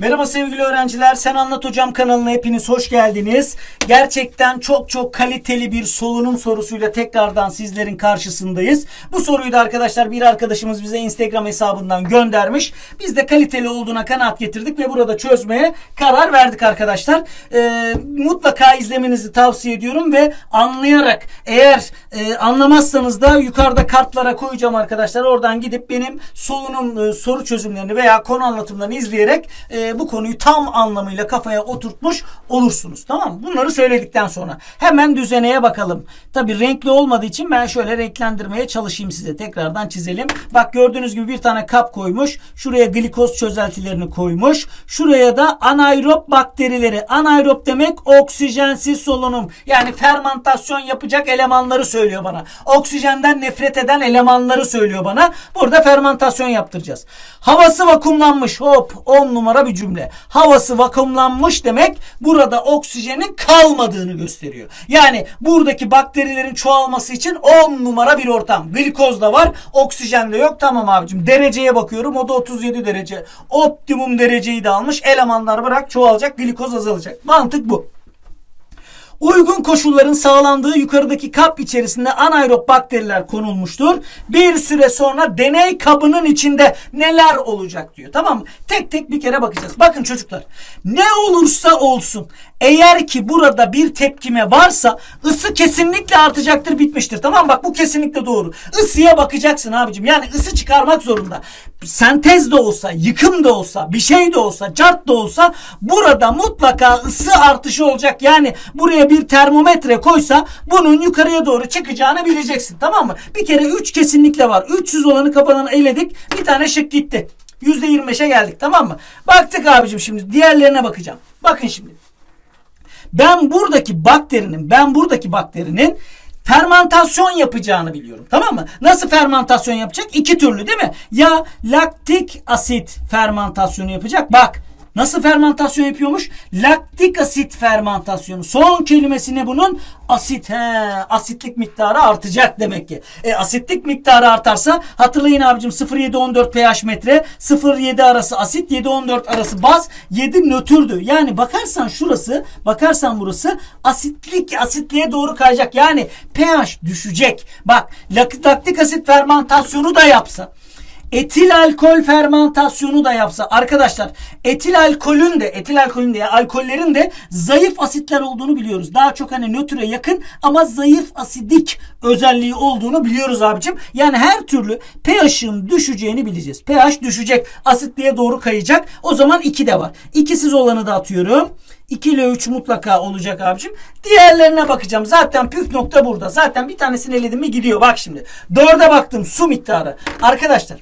Merhaba sevgili öğrenciler. Sen Anlat Hocam kanalına hepiniz hoş geldiniz. Gerçekten çok çok kaliteli bir solunum sorusuyla tekrardan sizlerin karşısındayız. Bu soruyu da arkadaşlar bir arkadaşımız bize Instagram hesabından göndermiş. Biz de kaliteli olduğuna kanaat getirdik ve burada çözmeye karar verdik arkadaşlar. Ee, mutlaka izlemenizi tavsiye ediyorum ve anlayarak eğer e, anlamazsanız da yukarıda kartlara koyacağım arkadaşlar. Oradan gidip benim solunum e, soru çözümlerini veya konu anlatımlarını izleyerek e, bu konuyu tam anlamıyla kafaya oturtmuş olursunuz. Tamam mı? Bunları söyledikten sonra hemen düzeneye bakalım. Tabi renkli olmadığı için ben şöyle renklendirmeye çalışayım size. Tekrardan çizelim. Bak gördüğünüz gibi bir tane kap koymuş. Şuraya glikoz çözeltilerini koymuş. Şuraya da anaerob bakterileri. Anaerob demek oksijensiz solunum. Yani fermentasyon yapacak elemanları söylüyor bana. Oksijenden nefret eden elemanları söylüyor bana. Burada fermentasyon yaptıracağız. Havası vakumlanmış. Hop 10 numara bir cümle. Havası vakumlanmış demek burada oksijenin kalmadığını gösteriyor. Yani buradaki bakterilerin çoğalması için 10 numara bir ortam. Glikoz da var, oksijen de yok. Tamam abicim. Dereceye bakıyorum. O da 37 derece. Optimum dereceyi de almış. Elemanlar bırak çoğalacak, glikoz azalacak. Mantık bu. Uygun koşulların sağlandığı yukarıdaki kap içerisinde anaerob bakteriler konulmuştur. Bir süre sonra deney kabının içinde neler olacak diyor. Tamam mı? Tek tek bir kere bakacağız. Bakın çocuklar. Ne olursa olsun eğer ki burada bir tepkime varsa ısı kesinlikle artacaktır bitmiştir. Tamam? Bak bu kesinlikle doğru. Isıya bakacaksın abicim. Yani ısı çıkarmak zorunda. Sentez de olsa, yıkım da olsa, bir şey de olsa, cart da olsa burada mutlaka ısı artışı olacak. Yani buraya bir termometre koysa bunun yukarıya doğru çıkacağını bileceksin. Tamam mı? Bir kere 3 kesinlikle var. 300 olanı kafadan eledik. Bir tane şık gitti. %25'e geldik tamam mı? Baktık abicim şimdi diğerlerine bakacağım. Bakın şimdi. Ben buradaki bakterinin, ben buradaki bakterinin fermentasyon yapacağını biliyorum. Tamam mı? Nasıl fermentasyon yapacak? İki türlü değil mi? Ya laktik asit fermentasyonu yapacak. Bak Nasıl fermentasyon yapıyormuş? Laktik asit fermentasyonu. Son kelimesi ne bunun? Asit. He, asitlik miktarı artacak demek ki. E, asitlik miktarı artarsa hatırlayın abicim 0,7-14 pH metre 0,7 arası asit 7-14 arası baz 7 nötrdü. Yani bakarsan şurası bakarsan burası asitlik asitliğe doğru kayacak. Yani pH düşecek. Bak laktik asit fermentasyonu da yapsa etil alkol fermentasyonu da yapsa arkadaşlar etil alkolün de etil alkolün de yani alkollerin de zayıf asitler olduğunu biliyoruz. Daha çok hani nötre yakın ama zayıf asidik özelliği olduğunu biliyoruz abicim. Yani her türlü pH'ın düşeceğini bileceğiz. pH düşecek. Asitliğe doğru kayacak. O zaman 2 de var. İkisiz olanı da atıyorum. 2 ile 3 mutlaka olacak abicim. Diğerlerine bakacağım. Zaten püf nokta burada. Zaten bir tanesini eledim mi gidiyor. Bak şimdi. 4'e baktım su miktarı. Arkadaşlar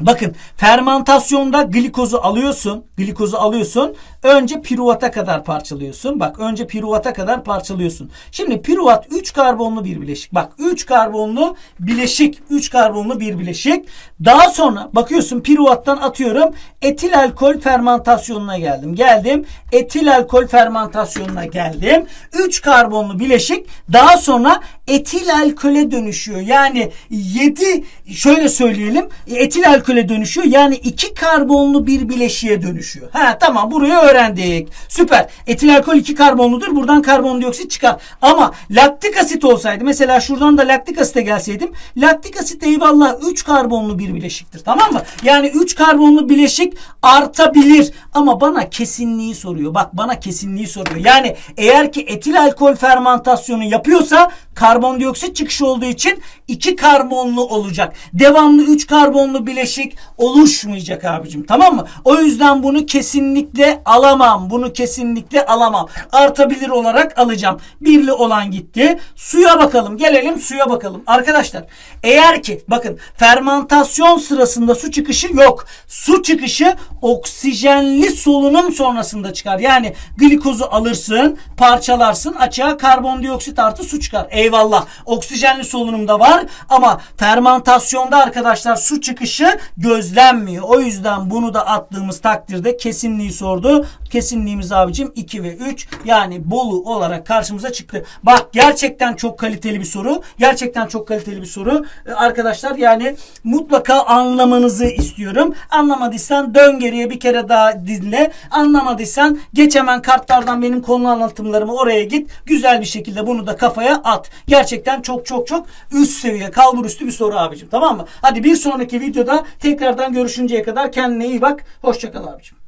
Bakın fermentasyonda glikozu alıyorsun. Glikozu alıyorsun. Önce piruvata kadar parçalıyorsun. Bak önce piruvata kadar parçalıyorsun. Şimdi piruvat 3 karbonlu bir bileşik. Bak 3 karbonlu bileşik. 3 karbonlu bir bileşik. Daha sonra bakıyorsun piruvattan atıyorum. Etil alkol fermentasyonuna geldim. Geldim. Etil alkol fermentasyonuna geldim. 3 karbonlu bileşik daha sonra etil alkole dönüşüyor. Yani 7 şöyle söyleyelim. Etil alkole dönüşüyor. Yani 2 karbonlu bir bileşiğe dönüşüyor. Ha tamam burayı öğrendik. Süper. Etil alkol 2 karbonludur. Buradan karbondioksit çıkar. Ama laktik asit olsaydı mesela şuradan da laktik asite gelseydim. Laktik asit eyvallah 3 karbonlu bir bileşiktir. Tamam mı? Yani 3 karbonlu bileşik artabilir. Ama bana kesinliği soruyor. Bak bana kesinliği soruyor. Yani eğer ki etil alkol fermentasyonu yapıyorsa karbondioksit çıkışı olduğu için 2 karbonlu olacak. Devamlı 3 karbonlu bileşik oluşmayacak abicim. Tamam mı? O yüzden bunu kesinlikle alamam. Bunu kesinlikle alamam. Artabilir olarak alacağım. Birli olan gitti. Suya bakalım. Gelelim suya bakalım. Arkadaşlar eğer ki bakın fermentasyon sırasında su çıkışı yok. Su çıkışı oksijenli solunum sonrasında çıkar. Yani glikozu alırsın, parçalarsın, açığa karbondioksit artı su çıkar. eyvallah. Oksijenli solunumda var ama fermentasyonda arkadaşlar su çıkışı gözlenmiyor. O yüzden bunu da attığımız takdirde kesinliği sordu. Kesinliğimiz abicim 2 ve 3 yani Bolu olarak karşımıza çıktı. Bak gerçekten çok kaliteli bir soru. Gerçekten çok kaliteli bir soru. Ee, Arkadaşlar yani mutlaka anlamanızı istiyorum. Anlamadıysan dön geriye bir kere daha dinle. Anlamadıysan geç hemen kartlardan benim konu anlatımlarımı oraya git. Güzel bir şekilde bunu da kafaya at. Gerçekten çok çok çok üst seviye kalbur üstü bir soru abicim. Tamam mı? Hadi bir sonraki videoda tekrardan görüşünceye kadar kendine iyi bak. Hoşçakal abicim.